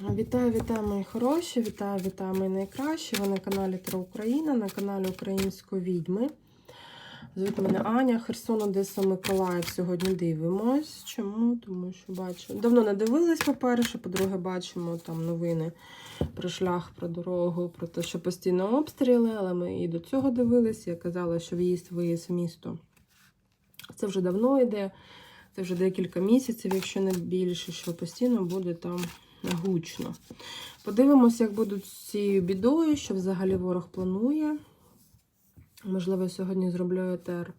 Вітаю, вітаю, мої хороші! Вітаю, вітаю, мої найкращі. Ви на каналі Тра Україна, на каналі Української відьми. Звуть мене Аня, Херсон, Одеса, Миколаїв. Сьогодні дивимось. Чому? Тому що бачу. Давно не дивилась, по-перше, по-друге, бачимо там новини про шлях, про дорогу, про те, що постійно обстріли, але ми і до цього дивились. Я казала, що в'їзд виїзд в місто. Це вже давно йде. Це вже декілька місяців, якщо не більше, що постійно буде там гучно. Подивимося, як будуть з цією бідою, що взагалі ворог планує. Можливо, сьогодні зроблю етер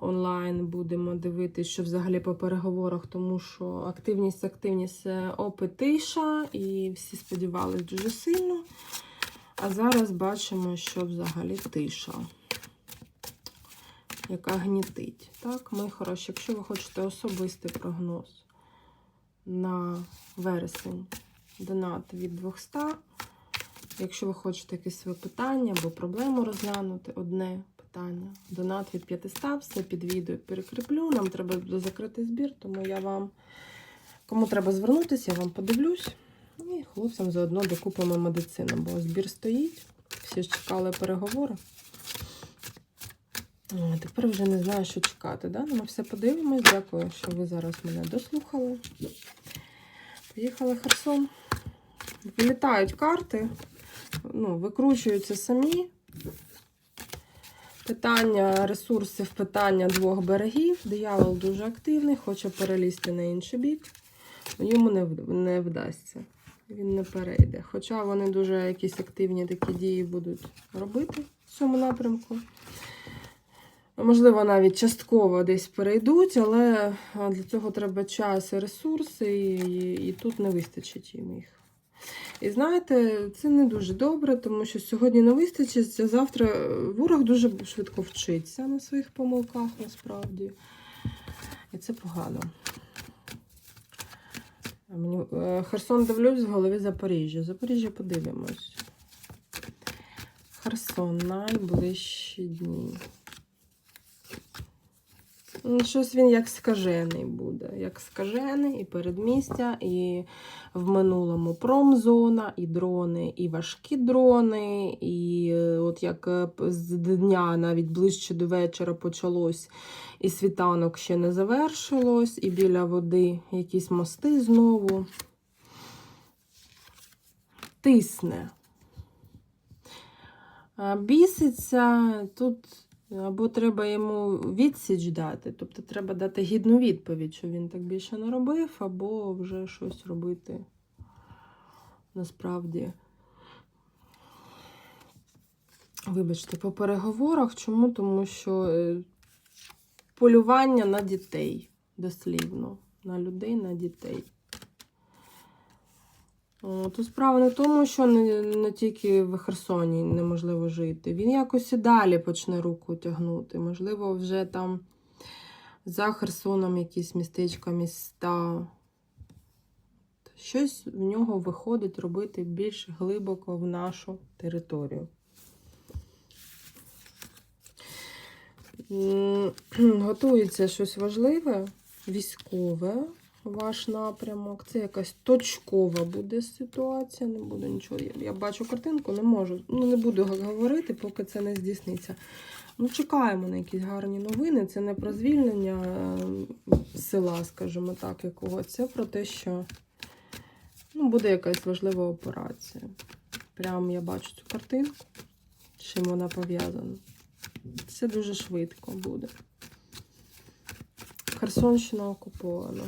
онлайн. Будемо дивитися, що взагалі по переговорах, тому що активність, активність це опи тиша, і всі сподівалися дуже сильно. А зараз бачимо, що взагалі тиша, яка гнітить. Так, мої хороші, якщо ви хочете особистий прогноз на вересень донат від 200. Якщо ви хочете якесь своє питання або проблему розглянути, одне питання. Донат від 500, все під відео перекріплю. Нам треба закрити збір, тому я вам, кому треба звернутися, я вам подивлюсь. І хлопцям заодно докупимо медицину, бо збір стоїть. Всі ж чекали переговори. Тепер вже не знаю, що чекати. Да? Ну, Ми все подивимось. Дякую, що ви зараз мене дослухали. Поїхали Херсон. Вилітають карти, ну, викручуються самі. Питання ресурсів, питання двох берегів. Диявол дуже активний, хоче перелізти на інший бік. Йому не, не вдасться. Він не перейде. Хоча вони дуже якісь активні такі дії будуть робити в цьому напрямку. Можливо, навіть частково десь перейдуть, але для цього треба час і ресурси, і, і, і тут не вистачить їм їх. І знаєте, це не дуже добре, тому що сьогодні не вистачить, а завтра е, ворог дуже швидко вчиться на своїх помилках насправді. І це погано. Е, Херсон дивлюсь в голові Запоріжжя. Запоріжжя подивимось. Херсон найближчі дні. Щось він як скажений буде. Як скажений, і передмістя, і в минулому промзона, і дрони, і важкі дрони. І е, от як е, з дня, навіть ближче до вечора почалось, і світанок ще не завершилось, і біля води якісь мости знову. Тисне. Біситься тут. Або треба йому відсіч дати, тобто треба дати гідну відповідь, що він так більше не робив, або вже щось робити насправді. Вибачте, по переговорах. Чому? Тому що е, полювання на дітей дослівно, на людей, на дітей. Тут справа не в тому, що не, не тільки в Херсоні неможливо жити. Він якось і далі почне руку тягнути. Можливо, вже там за Херсоном якісь містечка, міста. Щось в нього виходить робити більш глибоко в нашу територію. Готується щось важливе, військове ваш напрямок. Це якась точкова буде ситуація. Не буду нічого. Я, бачу картинку, не можу. Ну, не буду говорити, поки це не здійсниться. Ну, чекаємо на якісь гарні новини. Це не про звільнення села, скажімо так, якого. Це про те, що ну, буде якась важлива операція. Прям я бачу цю картинку, з чим вона пов'язана. Це дуже швидко буде. Херсонщина окупована.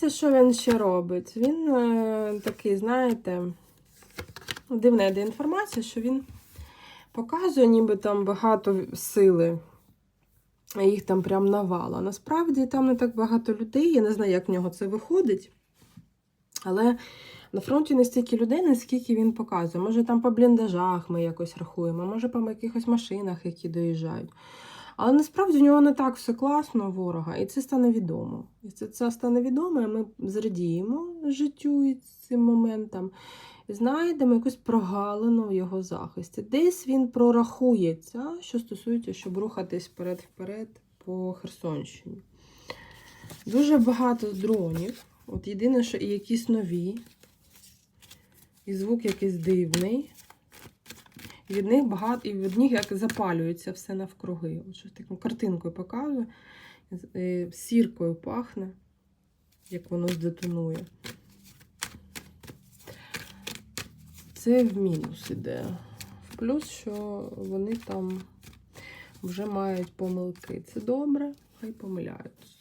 Дивіться, що він ще робить. Він е, такий, знаєте, дивна йде інформація, що він показує, ніби там багато сили. Їх там прям навала. Насправді там не так багато людей. Я не знаю, як в нього це виходить. Але на фронті не стільки людей, наскільки він показує. Може, там по бліндажах ми якось рахуємо, може, по якихось машинах, які доїжджають. Але насправді в нього не так все класно ворога, і це стане відомо. І це, це стане відомо, і ми зрадіємо життю і цим моментам, і знайдемо якусь прогалину в його захисті. Десь він прорахується, що стосується, щоб рухатись вперед-вперед по Херсонщині. Дуже багато дронів. От єдине, що і якісь нові. І звук якийсь дивний. Від них багато, і від них як запалюється все навкруги. От щось таку картинкою показує. Е, Сіркою пахне, як воно здетонує. Це в мінус іде. В плюс, що вони там вже мають помилки. Це добре, хай помиляються.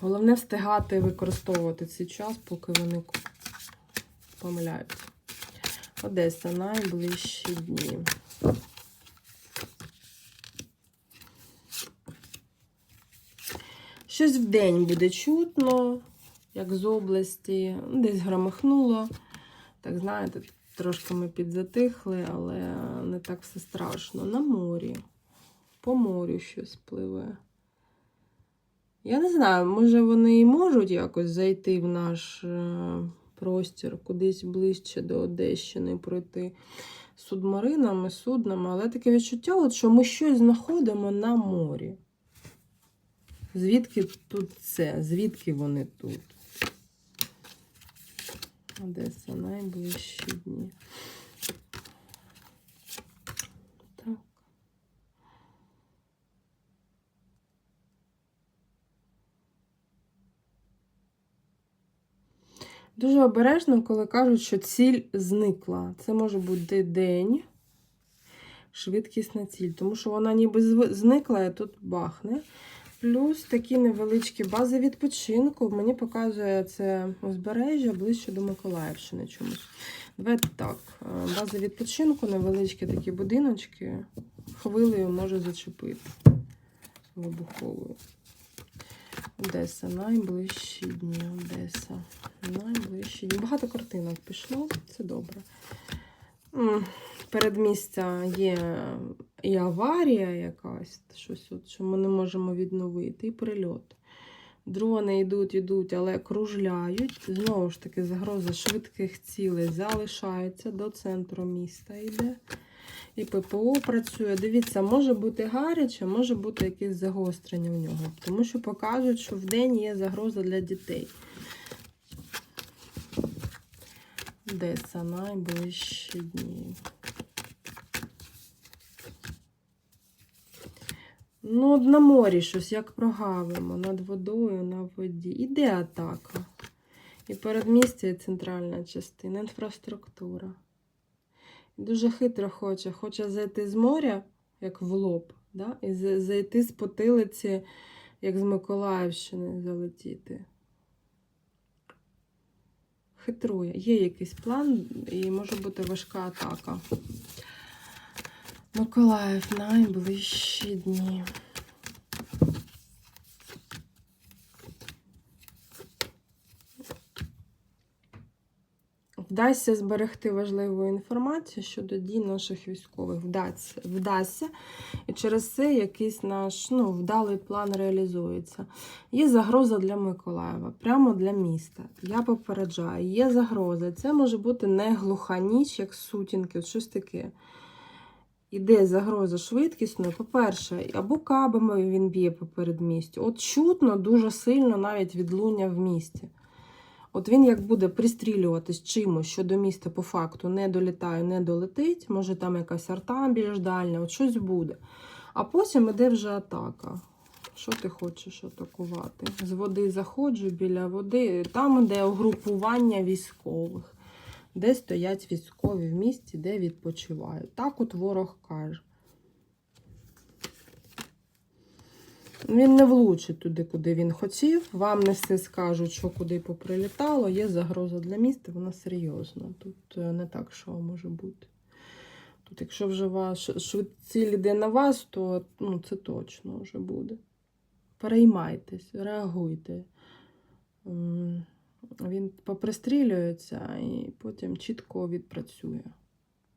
Головне встигати використовувати цей час, поки вони помиляються. Одеса найближчі дні. Щось в день буде чутно, як з області, десь громихнуло. Так, знаєте, трошки ми підзатихли, але не так все страшно. На морі. По морю щось пливе. Я не знаю, може вони і можуть якось зайти в наш е, простір, кудись ближче до Одещини пройти судмаринами, суднами, але таке відчуття, от, що ми щось знаходимо на морі. Звідки тут це? Звідки вони тут? Одеса найближчі дні. Так. Дуже обережно, коли кажуть, що ціль зникла. Це може бути день, швидкісна ціль, тому що вона ніби зникла і тут бахне. Плюс такі невеличкі бази відпочинку. Мені показує це узбережжя ближче до Миколаївщини чомусь. Давайте так. е, Бази відпочинку, невеличкі такі будиночки. Хвилею може зачепити вибуховою. Одеса, найближчі дні. Одеса. Найближчі дні. Багато картинок пішло, це добре. Передмістя є і аварія якась, щось, от, що ми не можемо відновити, і прильот. Дрони йдуть, йдуть, але кружляють. Знову ж таки, загроза швидких цілей залишається до центру міста йде. І ППО працює. Дивіться, може бути гаряче, може бути якесь загострення в нього. Тому що покажуть, що вдень є загроза для дітей. Одеса найближчі дні. Ну, на морі щось, як прогавимо, над водою, на воді. Іде атака. І передмістя, і центральна частина, інфраструктура. Дуже хитро хоче. Хоче зайти з моря, як в лоб, да? і зайти з потилиці, як з Миколаївщини залетіти. Хитрує. Є якийсь план, і може бути важка атака. Миколаїв найближчі дні. Вдасться зберегти важливу інформацію щодо дій наших військових. Вдасться. вдасться. І через це якийсь наш ну, вдалий план реалізується. Є загроза для Миколаєва, прямо для міста. Я попереджаю, є загроза. Це може бути не глуха ніч, як сутінки, от щось таке. Іде загроза швидкісною. По-перше, або кабами він б'є по передмістю. От чутно дуже сильно навіть відлуння в місті. От він як буде пристрілюватись чимось, що до міста по факту не долітає, не долетить, може там якась арта більш дальня, от щось буде. А потім іде вже атака. Що ти хочеш атакувати? З води заходжу біля води, там іде угрупування військових, де стоять військові в місті, де відпочивають. Так от ворог каже. Він не влучить туди, куди він хотів. Вам не все скажуть, що куди поприлітало. Є загроза для міста, вона серйозна. Тут е, не так, що може бути. Тут, якщо вже ваш ціль іде на вас, то ну, це точно вже буде. Переймайтесь, реагуйте. Він попристрілюється і потім чітко відпрацює.